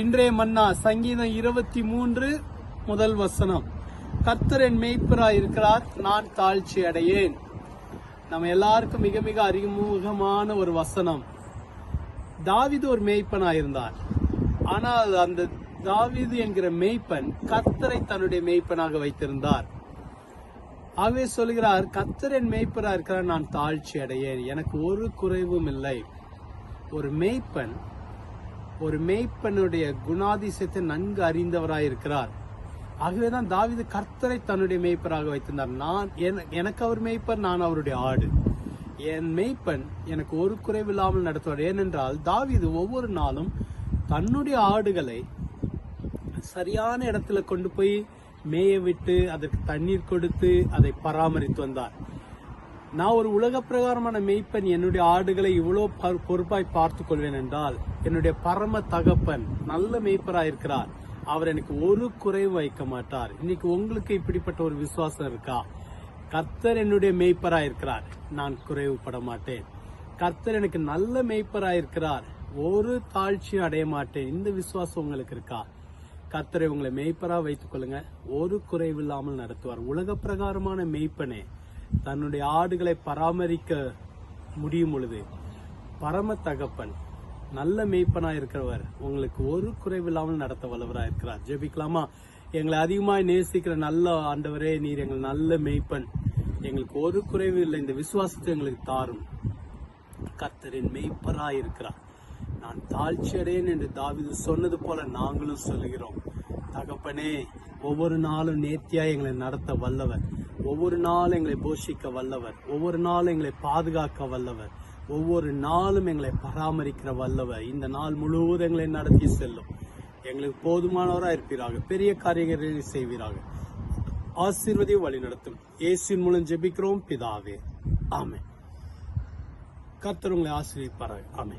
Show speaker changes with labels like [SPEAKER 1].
[SPEAKER 1] இன்றைய மன்னா சங்கீதம் இருபத்தி மூன்று முதல் வசனம். கர்த்தர் என் இருக்கிறார் நான் தாழ்ச்சி அடையேன். நம்ம எல்லாருக்கும் மிக மிக அறிமுகமான ஒரு வசனம். தாவிது ஒரு மேய்ப்பனாய் இருந்தார். ஆனால் அந்த தாவிது என்கிற மேய்ப்பன் கர்த்தரை தன்னுடைய மேய்ப்பனாக வைத்திருந்தார். ஆகவே சொல்கிறார் கத்தரன் என் இருக்கிறார் நான் தாழ்ச்சி அடையேன். எனக்கு ஒரு குறைவும் இல்லை. ஒரு மேய்ப்பன் ஒரு மேய்ப்பனுடைய குணாதிசயத்தை நன்கு அறிந்தவராயிருக்கிறார். ஆகவேதான் தாவீது கர்த்தரை தன்னுடைய மேய்ப்பராக வைத்திருந்தார். நான் எனக்கு அவர் மேய்ப்பர் நான் அவருடைய ஆடு. என் மேய்ப்பன் எனக்கு ஒரு குறைவில்லாமல் நடத்துவார். ஏனென்றால் தாவிது ஒவ்வொரு நாளும் தன்னுடைய ஆடுகளை சரியான இடத்துல கொண்டு போய் மேய விட்டு அதற்கு தண்ணீர் கொடுத்து அதை பராமரித்து வந்தார். நான் ஒரு உலக பிரகாரமான மெய்ப்பன் என்னுடைய ஆடுகளை இவ்வளோ பொறுப்பாய் பார்த்து கொள்வேன் என்றால் என்னுடைய பரம தகப்பன் நல்ல மெய்ப்பராயிருக்கிறார். அவர் எனக்கு ஒரு குறைவு வைக்க மாட்டார். இன்னைக்கு உங்களுக்கு இப்படிப்பட்ட ஒரு விசுவாசம் இருக்கா? கர்த்தர் என்னுடைய மெய்ப்பராயிருக்கிறார். நான் குறைவுபட மாட்டேன். கர்த்தர் எனக்கு நல்ல மெய்ப்பராயிருக்கிறார். ஒரு தாழ்ச்சியும் அடைய மாட்டேன். இந்த விசுவாசம் உங்களுக்கு இருக்கா? கர்த்தரை உங்களை மெய்ப்பராக வைத்துக் கொள்ளுங்க ஒரு குறைவில்லாமல் நடத்துவார். உலக பிரகாரமான மெய்ப்பனே. தன்னுடைய ஆடுகளை பராமரிக்க முடியும் பொழுது பரம தகப்பன் நல்ல மெய்ப்பனா இருக்கிறவர் உங்களுக்கு ஒரு குறைவில்லாமல் நடத்த வல்லவராக இருக்கிறார். ஜெபிக்கலாமா? எங்களை அதிகமாக நேசிக்கிற நல்ல ஆண்டவரே நீர் எங்கள் நல்ல மெய்ப்பன். எங்களுக்கு ஒரு குறைவு இல்லை இந்த விசுவாசத்தை எங்களுக்கு தாரும். கர்த்தரின் மெய்ப்பராய் இருக்கிறார். நான் தாழ்ச்சி அடையேன் என்று தாவிது சொன்னது போல நாங்களும் சொல்லுகிறோம். தகப்பனே ஒவ்வொரு நாளும் நேர்த்தியா எங்களை நடத்த வல்லவர். ஒவ்வொரு நாளும் எங்களை போஷிக்க வல்லவர். ஒவ்வொரு நாளும் எங்களை பாதுகாக்க வல்லவர். ஒவ்வொரு நாளும் எங்களை பராமரிக்கிற வல்லவர். இந்த நாள் முழுவதும் எங்களை நடத்தி செல்லும். எங்களுக்கு போதுமானவராக இருப்பீராக. பெரிய காரியங்களை செய்வீராக. ஆசீர்வதியும் வழி நடத்தும் இயேசுவின் மூலம் ஜெபிக்கிறோம். பிதாவே. ஆமே கர்த்தர் உங்களை ஆசீர்வதிப்பாராக. ஆமே